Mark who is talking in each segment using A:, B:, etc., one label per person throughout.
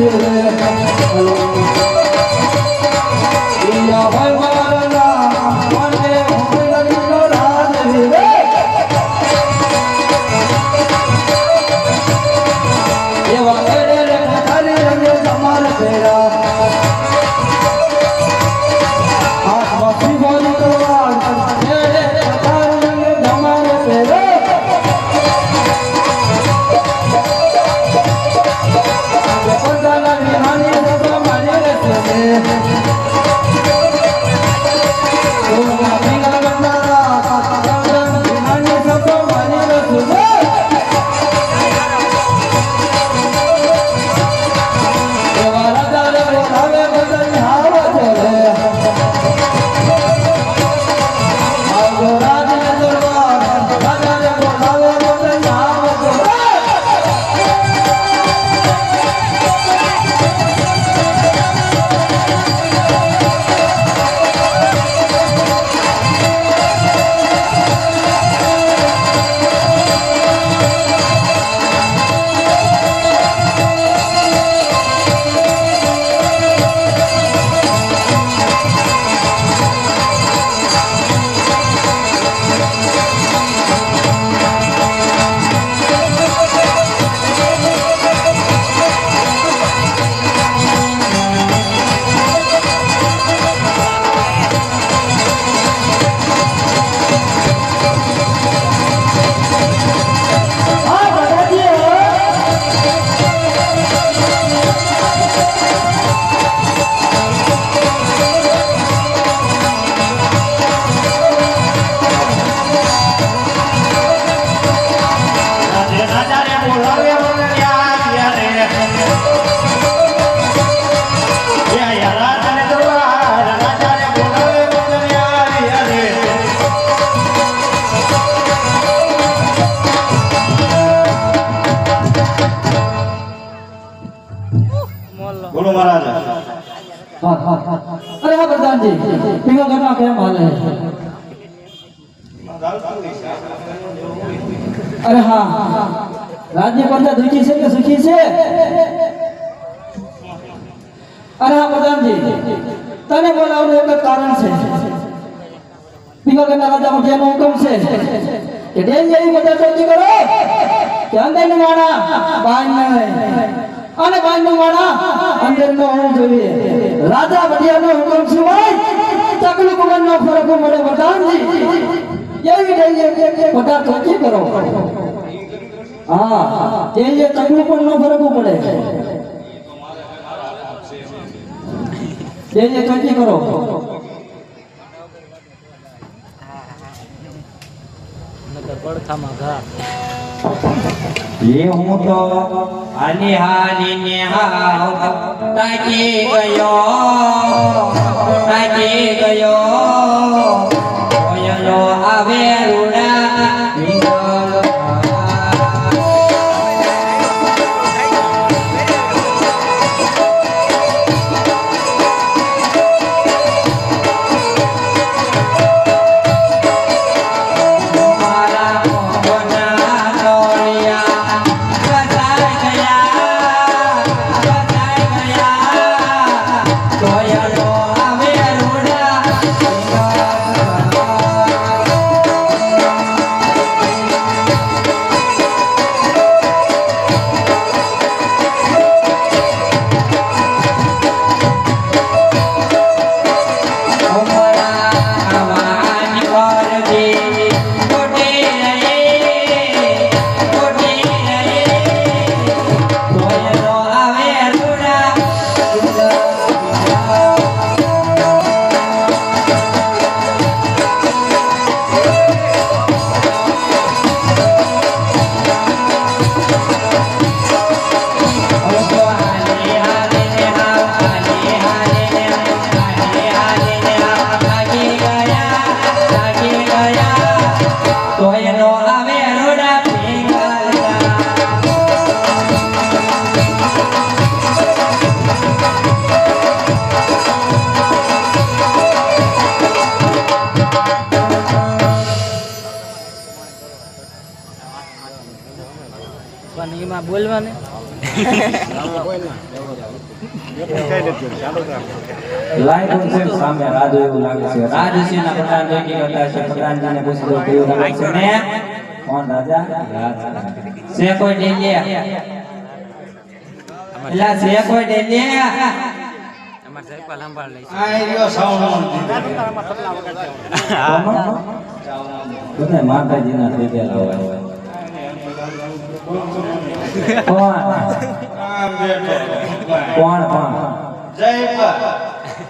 A: Thank you. બોલો મહારાજ.
B: અરે હા, પ્રધાનજી પીવા ઘરમાં કેમ હાલે અરે હા, રાજ્ય પ્રજા દુખી છે કે સુખી છે? અરે હા, પ્રધાનજી, તને બોલાવવાનું એક કારણ છે. પીવા ઘરના રાજા મુઠિયાનો હુકમ છે કે ડેલ જેવી બધા ચોથી કરો, કે અંદર માણા બાર નહીં અને બારનું માણા અંદર નો હોવું જોઈએ. રાજા વડિયાનો હુકમ સિવાય ચકલું કુમાર નો ફરક મળે પ્રધાનજી એવી ડેલી બધા ચોકી કરો? હા તે જે ચકલું પણ નો ફરક પડે? તે જે ચોકી કરો
C: એ હું તો હાલી હાલી ને હાવ તાકી ગયો તાકી ગયો સામે રાજ એવું લાગે છે. રાજસીના પ્રધાન જોઈ કરતા છે પ્રધાનજીને પૂછી દો કેવું લાગે છે? ને કોણ રાજા? રાજ છે કોઈ ડેલિયા એલા છે કોઈ ડેલિયા
D: અમાર સાહેબ સંભાળ લઈ
A: આ એરિયો સાઉન્ડ
C: તમે માતાજીના દેખેલા હોય કોણ? કોણ કોણ?
A: જય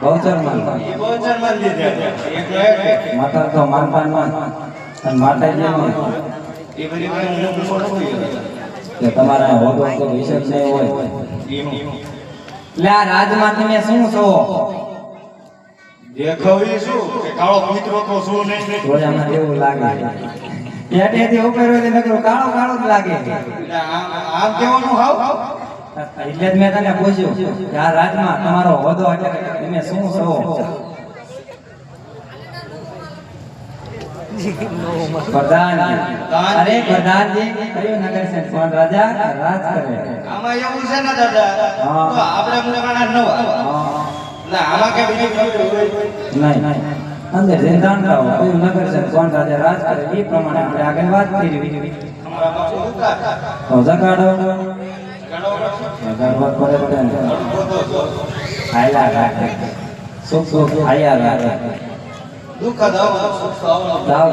A: બા
C: ગૌચર માન
A: બહુચર મંદિર છે એકલો એક
C: માતા તો માનતા ન અને માતાજી તમારા હોદો તો વિશેષ નહીં હોય. એટલે આ રાજમાં તમે શું છો?
A: દેખાવી શું? કે કાળો મિત્રો તો શું નહીં
C: રોજામાં એવું લાગે. પેટેથી ઉપર હોય નકરો કાળો કાળો જ લાગે.
A: આમ કેવાનું હાવ?
C: એટલે જ મેં તને પૂછ્યું કે આ રાજમાં તમારો હોદો એટલે તમે શું છો? પ્રધાનજી અરે પ્રધાનજી કયું નગર છે? કોણ રાજા? રાજ કરે.
A: આમાં એવું છે ને દાદા
C: હા.
A: તો આપણે મુકાણા નવા
C: હા.
A: ના આમાં કે બીજું
C: નહીં અંદર જઈને જાણતા કયું નગર છે? કોણ રાજા? રાજ કરે. એ પ્રમાણે આપણે આગળ વાત કરી. જગાડો ને હાયલા રાખે. સુખ સુખ હાયા રાખે.
A: દુઃખ દાવ સુખ દાવ.
C: દાવ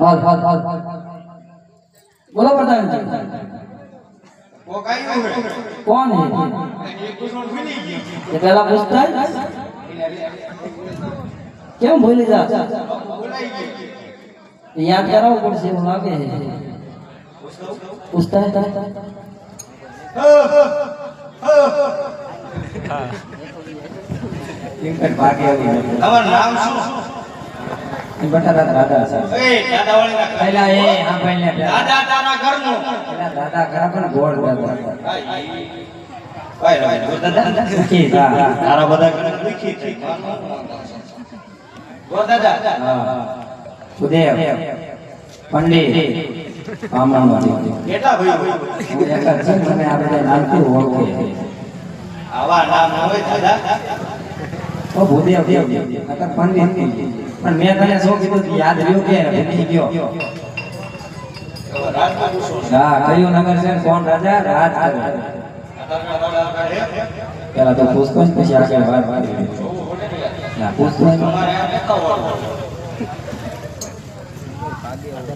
B: હાલ હાલ હાલ. બોલો પ્રધાનજી.
A: કો કાઈ
B: કોણ હે
A: ભૂલી
B: એ? પેલા પૂછતા કેમ ભૂલી જા
A: ભૂલાઈ
B: યાદ કરાવવું પડશે એવું લાગે છે? પૂછતા હતા
A: નામ શું?
C: બટાટા દાદા છે.
A: દાદા
C: પહેલા એ હા પહેલા
A: દાદા તારા ઘરનું.
C: પહેલા દાદા ખરા પણ ગોળ દાદા.
A: ભાઈ ભાઈ દાદા. તારા બધા
C: સુદેવ પંડિત આમણમાંથી.
A: કેટલા ભાઈ?
C: હું એક જ છું, મને આ બધા નામથી ઓળખે
A: આવા નામ ન હોય દાદા.
C: ઓ ભૂદેવ દેવ નકર પંડિત પણ મેં તને શું કીધું તું યાદ રહ્યો કે ભૂલી ગયો?
A: રાજમાં પૂછો
C: હા કયું નગર છે? કોણ રાજા? રાજ કરે. પેલા તો પૂછતો જ પછી આગળ વાત કરી. ના પૂછતો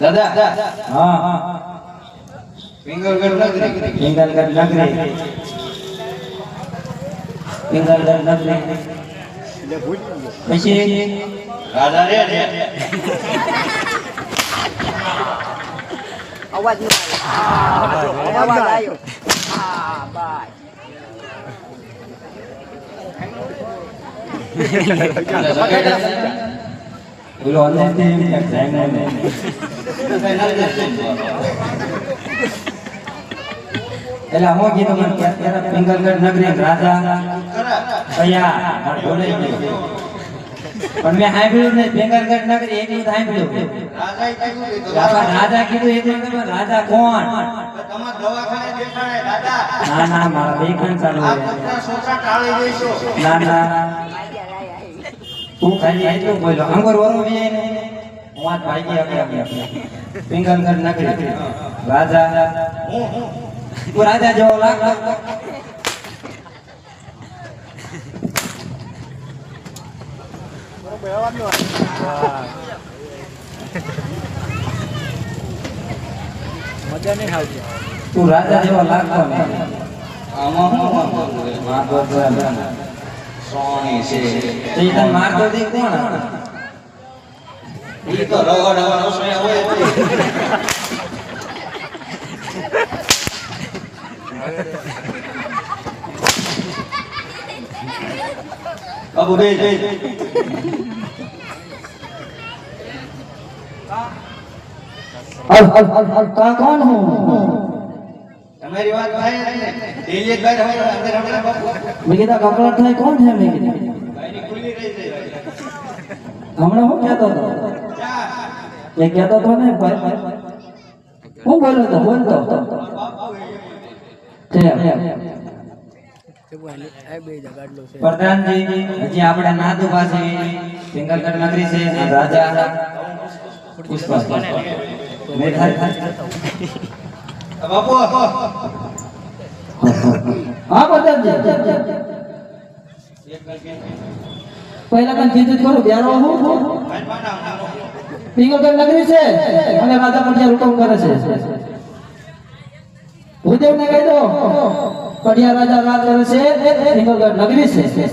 A: દાદા.
C: હા હા.
A: પિંગલગઢ નગરી
C: પિંગલગઢ નગરી પિંગલગઢ નગરી પછી?
A: રાજા રે રે.
D: અવાજ નો આવ્યો અવાજ આવ્યો. હા બાય.
C: પેલો અંદરથી એમ કે જાય નહીં. એટલે હું કીધું મને કે પિંગલગઢ નગરી રાજા કયા ગયું પણ મેં સાંભળ્યું નહીં પિંગલગઢ નગરી એટલું સાંભળ્યું રાજા કીધું એટલું જ રાજા કોણ ના ના મારા બે ખાન ચાલુ ના ના તું ખાલી એટલું બોલ્યો. અંગર વરો એને હું આ ભાગી આપી આપી પિંગલ ઘર નગરી રાજા.
A: હું હું
C: રાજા જેવો લાગ.
D: મજા નહીં આવતી
C: તું રાજા જેવો લાગતો
A: આમાં હું
C: એમ.
A: સોની છે.
C: તો ઈ તને મારતો દી કોણ?
A: ઈ તો રગડવાનો સમય હોય જ બે થાય જ ને ડેલી જ બહાર હોય અંદર હમણાં બાપુ
B: મેં કીધા કપડાં થાય કોણ છે મેં કીધું
A: ભાઈની ખુલ્લી રહી જાય
B: હમણાં હું કહેતો હતો
A: ચા
B: એ કહેતો હતો ને ભાઈ હું બોલ્યો તો બોલતો છે
C: પ્રધાનજી હજી આપણે નાદુ પાસે સિંગલગઢ નગરી છે આ રાજા પુષ્પ મેં થાય
A: બાપુ
B: હા પ્રધાનજી પહેલા કીધું જ ખરું બેરો હું પિંગલગઢ નગરી છે? અને કરે છે. ભૂદેવને કહી દો પટિયા રાજા રાજ કરે છે પિંગલગઢ નગરી છે?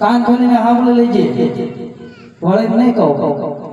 B: કાન ખોલીને સાંભળી લેજે. વળે નહીં કહું?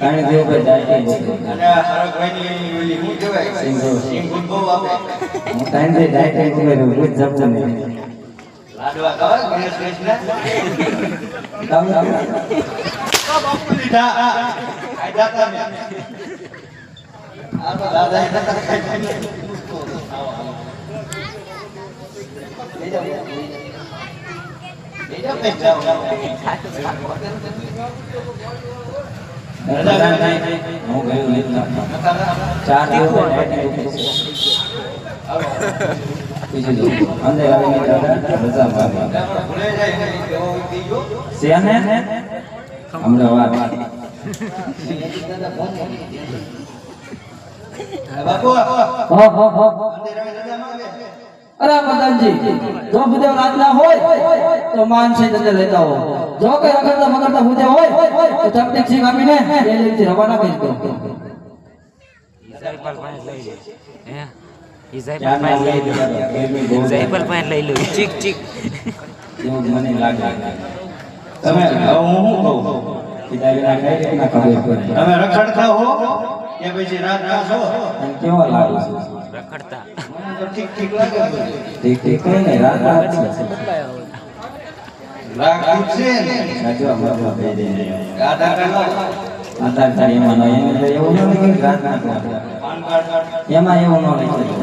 C: કારણે દેવ ભાઈ જાય કે બોલે.
A: અને આ હરકભાઈની ઓલી શું કહેવાય સિંગ દૂધ બહુ આપે
C: હું ટાઈમ દે જાય કે બોલે તો ભૂત જપતો નહીં
A: લાડવા ખાવા ગણેશ કૃષ્ણ
C: લાવ, લાવ.
A: બાપુ લીધા ખાધા તમે આ તો દાદા એ નતા ખાધા. લઈ જાઓ, લઈ જાઓ, લઈ જાઓ.
C: અમદાવાદ
B: અરે પ્રધાનજી જો બધા રાતના હોય તો માન છે લેતા હો જો કઈ રખડતા મગડતા ભૂદેવ હોય તો ચપટી સિંહ આપીને એ રેલીથી રવાના કરી દો
C: ના
A: તમે રખડતા હો કે પછી રાતના છો
C: અને લાગે?
E: રખડતા.
A: ઠીક ઠીક લાગે
C: ઠીક ઠીક રાત રાત એમાં એમ એવું ન એમાં લખેલું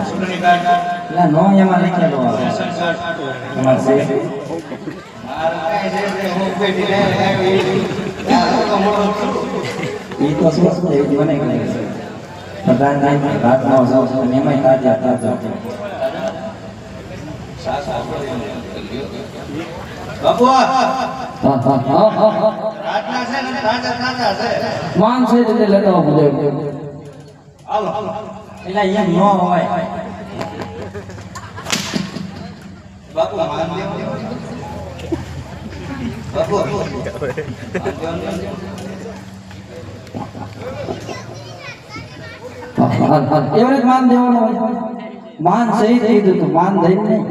C: એટલે નો એમાં લખેલું
A: રેશન કાર્ડ
C: તમારે છે
A: મારે કાંઈ છે નહીં, હું પેઢીને આવી. આ લોકો મોટો છું.
C: એ તો શું શું એવું મને કહે છે પ્રધાનજી રાતનો સૌ અને એમાંય તાજા તાજા
A: બાપુ
B: હા હા હા હા હા
A: રાતના છે ને તાજા તાજા છે
B: માન છે તમને લેતા હો ભૂદેવ
A: હાલો
C: એટલે એમ ન હોય
A: બાપુ માન દેવ બાપુ માન દેવ
B: હા, હા, હા. એવડે જ માન દેવાનું હોય માન સહિત કીધું તું માન દઈ નહીં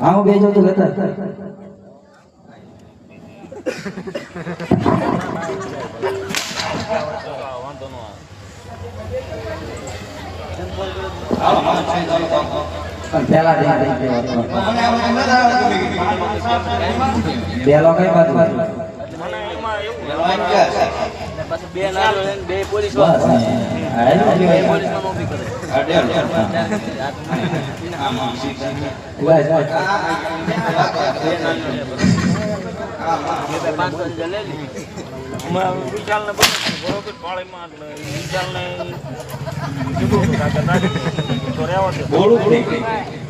B: હા હું બેજો તો લેતા
A: હાલો માન છે ચાલો બાપુ
C: પણ પેલા ધ્યાન દઈ દેવા
A: મને આમ એમ નથી આવડતું કે
C: પેલો કઈ બાજુ
A: પેલો બે ના લઈને
E: બે નાલો બે પોલીસ બરોબર પાળીમાં
A: જ નહીં.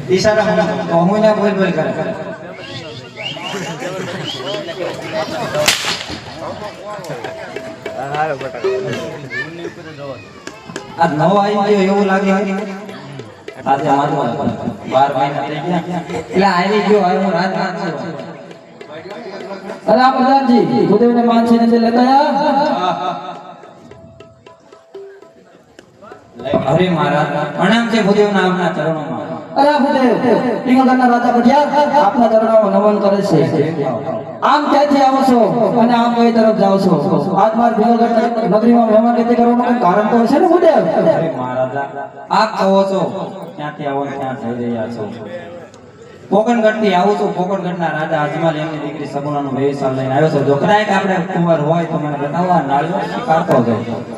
A: ઈશારા
C: અમુના બોલ બોલ કરે. આ નવો આવી ગયો એવું લાગે આજે મારું બાર મહિના થઈ ગયા. એટલે આવી ગયો હવે હું રાત રાત છું.
B: અરે આ પ્રધાનજી ભૂદેવને માન છે ને લેતા આયા?
C: અરે મહારાજ પ્રણામ છે ભૂદેવ નામના ચરણોમાં.
B: અરે આ ભૂદેવ રાજા પટિયા આપના ચરણોમાં નમન કરે છે. આમ ક્યાંથી આવો છો અને આમ કઈ તરફ જાઓ છો? આજ માર પિંગલગઢ નગરીમાં મહેમાન ગતિ કરવાનું કારણ તો હશે ને ભૂદેવ
C: આપ કહો છો ક્યાંથી આવો ક્યાં જઈ રહ્યા છો? પોકણગઢથી આવું છું પોકણગઢ ના રાજા અજમાલ એમની દીકરી સગુણાનું વેશાલ લઈને આવ્યો છે. જો એક આપણે કુંવર હોય તો મને બતાવવા જાઉં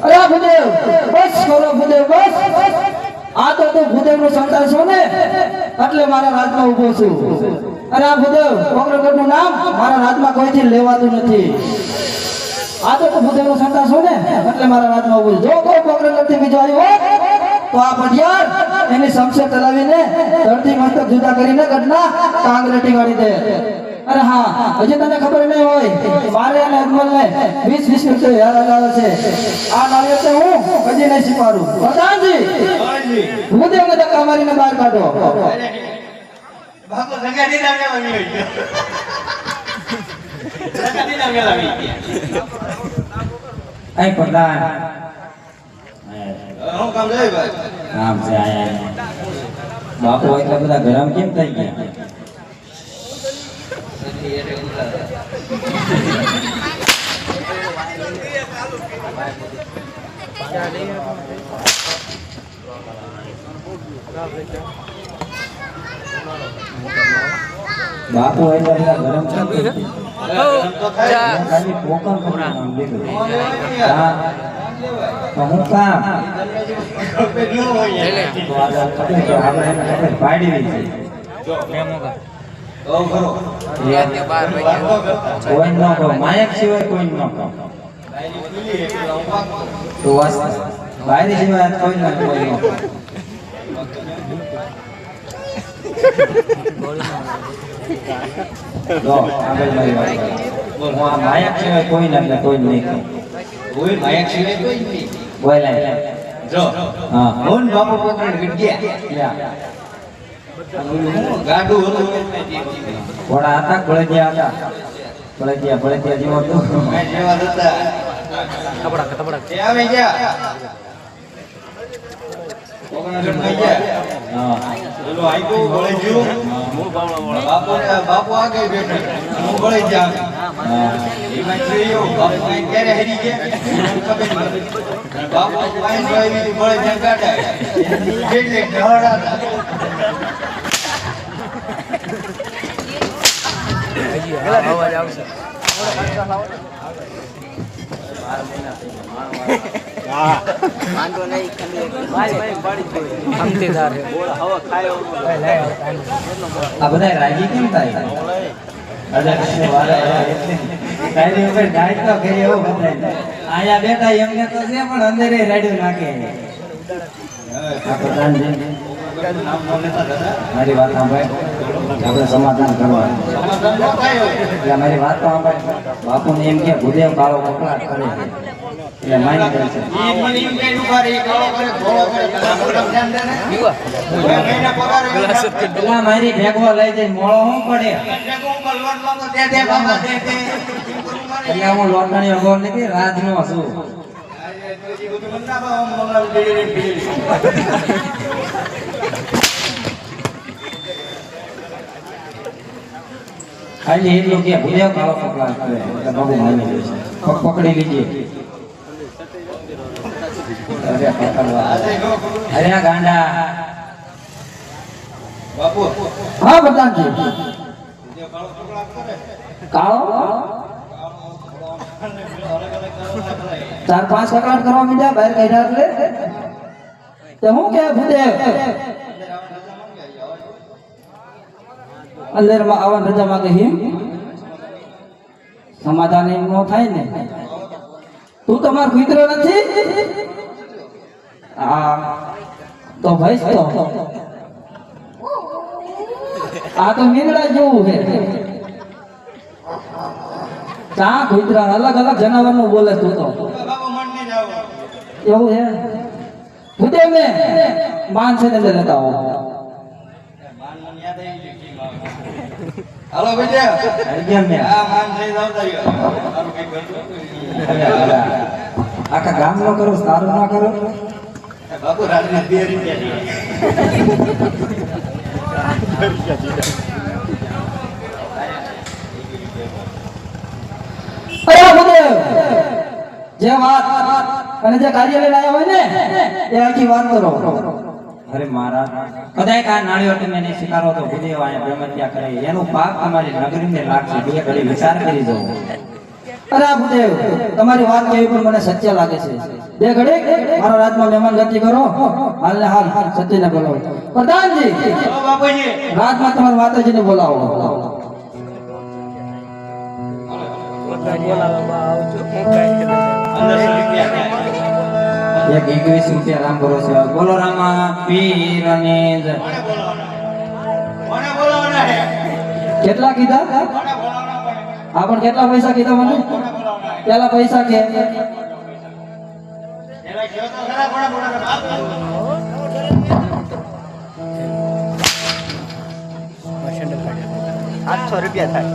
B: અરે ભૂદેવ બસ કરો ભૂદેવ બસ. આ તો તું ભૂદેવનું સંતાન છો ને? એટલે મારા રાજમાં ઊભો છું. અરે આ ભૂદેવ પોકરગઢનું નામ મારા રાજમાં કોઈથી લેવાતું નથી. આ તો તું ભૂદેવનું સંતાન છો ને? એટલે મારા રાજમાં ઊભો જો કોઈ પોકરગઢથી બીજો આવ્યો તો આ પટિયાર એની શમશેર ચલાવીને ધરતી મસ્તક જુદા કરીને ગઢના કાંગરેટી વાળી દે. અરે હા હજી તને ખબર નહીં હોય મારે અને અજમલને વીસ વીસ રૂપિયા યાદ લગાવે છે. આ નાળિયેર છે હું હજી નહીં સ્વીકારું પ્રધાનજી મને ધક્કા મારીને બહાર કાઢો.
A: બાપુ આવી આવી
C: અહીં પ્રધાન.
A: હું કામ જોઈ ભાઈ?
C: નામ છે આયા. બાપુ એટલા બધા ગરમ કેમ થઈ ગયા? બાપુ એટલા બધા ગરમ કેમ થઈ ગયા
A: તો થાય
C: મેં ખાલી પોકણ કરીને નામ લીધું. હા. તો હું કામ
A: ન હોય
C: તો આજે આપણે તો આપણે એને આપણે પાડી છે
A: તો ખરો
C: કોઈ ન કહો માયક સિવાય કોઈ ન કહો તો વાસ બાયરી સિવાય કોઈ ન કોઈ ન કહો આગળ મારી વાત કરો. હું આ માયક સિવાય કોઈ ન એટલે કોઈ નહીં કહું
A: કોઈ માયક સિવાય કોઈ નહીં
C: બોલાય
A: જો
C: હા
A: બાપુ પોતાને
C: લ્યા.
A: ગાડું હતું.
C: ઘોડા હતા હતા. બળદિયા બળદિયા જેવો હતો
A: જેવા હતા.
E: તબડક તબડક
A: એ આવી ગયા. બાપુ બાપુ આગળ બેઠો. હું બળી ગયા એમાં જોયું બાપુ કાંઈ ક્યારે હરી ગયા બાપુ કાંઈ જોઈ બળી ગયા ગાડા એટલે ઢહડા હતા.
E: અવાજ આવશે
D: વાંધો નહીં
C: આ બધા રાજી કેમ થાય એવું બેઠા એમને તો છે, પણ અંદર રાડ્યું નાખે. મારી વાત સાંભળ? આપણે સમાધાન. એટલે મારી વાત તો સાંભળ. એમ કે, ભૂદેવ કાળો કપડા કરે એટલે માની જાય છે
A: ઈ મને એમ કહે, ઊભા રહી, કાળો કરે, ધોળો કરે, બધા ધ્યાન દે ને. બે મહિના પગાર એવો રાખો.
C: એટલે મારી ભેગો લઈ જઈને મોળો પડે
A: એટલે દે દે બાબા, દે દે.
C: હું અગો નથી છું
A: બધું મને ના દે.
C: ખાલી એટલું કે ભૂદેવ કાળો પકડા કરે એટલે બાબુ માની જશે પકડી લીજે અરે ગાંડા.
A: બાપુ.
B: હા પ્રધાનજી
A: કાળો?
B: ચાર પાંચ કકડાટ કરવા મીડ્યા બહાર કાઢ્યા એટલે? તો હું કે ભૂદેવ? અંદરમાં આવન રજા માંગે હિમ સમાધાન એમ નો થાય ને. તું તમારો કુતરો નથી? આ, તો ભાઈ તો. આ તો મીંગડા જેવું છે. ચા કુતરા અલગ અલગ જનાવરનું બોલે તું તો. એવું છે? ભૂદેવ ને માનસે ને લેતા આવો
A: હાલો
C: વિજય ગયા મેં.
A: આ માન થઈ જાવ તારી મારું કઈ કરજો.
C: આખા ગામ નો કરો સારું ના કરો
A: બાપુ રાતના બે રૂપિયા
B: જે વાત અને જે કાર્યાલય લઈને હોય ને એ આખી વાત કરો
C: અરે મારા, કદાચ આ નાળીઓ તમે નહીં સ્વીકારો તો ભૂદેવ અહીંયા બ્રહ્મત્યા કરે. એનું પાપ તમારી નગરીને લાગશે. બે ઘડી વિચાર કરી જવો
B: અરે ભૂદેવ, તમારી વાત કેવી પણ મને સત્ય લાગે છે. બે ઘડી, મારા રાતમાં મહેમાન ગતિ કરો. હાલ ને હાલ સત્યને બોલાવો. પ્રધાનજી
A: હાલો
B: રાજમાં તમારા માતાજીને બોલાવો.
E: બોલાવવામાં આવજો.
C: એક એકવીસ રૂપિયા રામ ભરોસે બોલો રામા પીર અને
A: હે
B: કેટલા કીધા આ પણ કેટલા પૈસા કીધા મને પેલા પૈસા કે
D: આઠસો રૂપિયા થાય